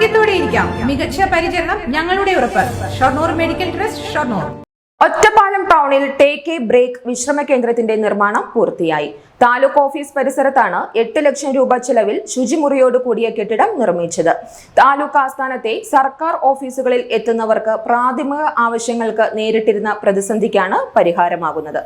ആരോഗ്യത്തോടെ ഇരിക്കാം. മികച്ച പരിചരണം ഞങ്ങളുടെ ഉറപ്പ്. Shoranur medical trust Shoranur. Ottapalam ടൗണിൽ ടേക്ക് എ ബ്രേക്ക് വിശ്രമ കേന്ദ്രത്തിന്റെ നിർമ്മാണം പൂർത്തിയായി. താലൂക്ക് ഓഫീസ് പരിസരത്താണ് എട്ട് ലക്ഷം രൂപ ചെലവിൽ ശുചിമുറിയോട് കൂടിയ കെട്ടിടം നിർമ്മിച്ചത്. താലൂക്ക് ആസ്ഥാനത്തെ സർക്കാർ ഓഫീസുകളിൽ എത്തുന്നവർക്ക് പ്രാഥമിക ആവശ്യങ്ങൾക്ക് നേരിട്ടിരുന്ന പ്രതിസന്ധിക്കാണ് പരിഹാരമാകുന്നത്.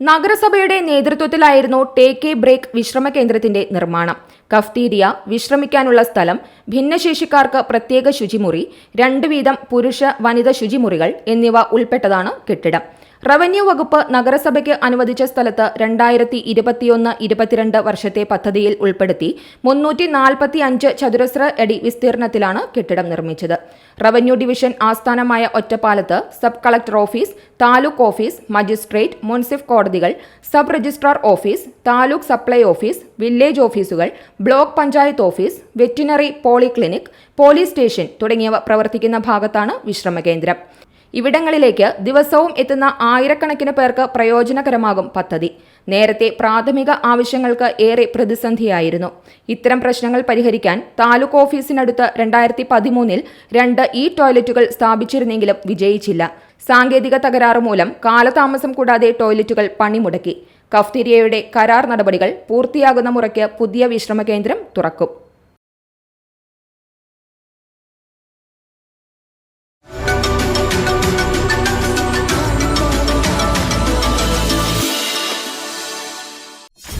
നഗരസഭയുടെ നേതൃത്വത്തിലായിരുന്നു ടേക്ക് എ ബ്രേക്ക് വിശ്രമ കേന്ദ്രത്തിന്റെ നിർമ്മാണം. കഫ്തീരിയ വിശ്രമിക്കാനുള്ള സ്ഥലം ഭിന്നശേഷിക്കാർക്ക് പ്രത്യേക ശുചിമുറി രണ്ട് വീതം പുരുഷ വനിത ശുചിമുറികൾ എന്നിവ ഉൾപ്പെട്ടതാണ് കെട്ടിടം. റവന്യൂ വകുപ്പ് നഗരസഭയ്ക്ക് അനുവദിച്ച സ്ഥലത്ത് രണ്ടായിരത്തി ഇരുപത്തിയൊന്ന് ഇരുപത്തിരണ്ട് വർഷത്തെ പദ്ധതിയിൽ ഉൾപ്പെടുത്തി മുന്നൂറ്റി നാൽപ്പത്തി അഞ്ച് ചതുരശ്ര അടി വിസ്തീർണത്തിലാണ് കെട്ടിടം നിർമ്മിച്ചത്. റവന്യൂ ഡിവിഷൻ ആസ്ഥാനമായ ഒറ്റപ്പാലത്ത് sub collector office taluk office magistrate മുൻസിഫ് കോടതികൾ sub registrar office taluk supply office village ഓഫീസുകൾ block panchayat office veterinary polyclinic police station തുടങ്ങിയവ പ്രവർത്തിക്കുന്ന ഭാഗത്താണ് വിശ്രമ കേന്ദ്രം ഇവിടങ്ങളിലേക്ക് ദിവസവും എത്തുന്ന ആയിരക്കണക്കിന് പേർക്ക് പ്രയോജനകരമാകും പദ്ധതി. നേരത്തെ പ്രാഥമിക ആവശ്യങ്ങൾക്ക് ഏറെ പ്രതിസന്ധിയായിരുന്നു. ഇത്തരം പ്രശ്നങ്ങൾ പരിഹരിക്കാൻ താലൂക്ക് ഓഫീസിനടുത്ത് രണ്ടായിരത്തി പതിമൂന്നിൽ രണ്ട് ഇ ടോയ്ലറ്റുകൾ സ്ഥാപിച്ചിരുന്നെങ്കിലും വിജയിച്ചില്ല. സാങ്കേതിക തകരാറ് മൂലം കാലതാമസം കൂടാതെ ടോയ്ലറ്റുകൾ പണിമുടക്കി. കഫ്തീരിയയുടെ കരാർ നടപടികൾ പൂർത്തിയാകുന്ന മുറയ്ക്ക് പുതിയ വിശ്രമ കേന്ദ്രം തുറക്കും.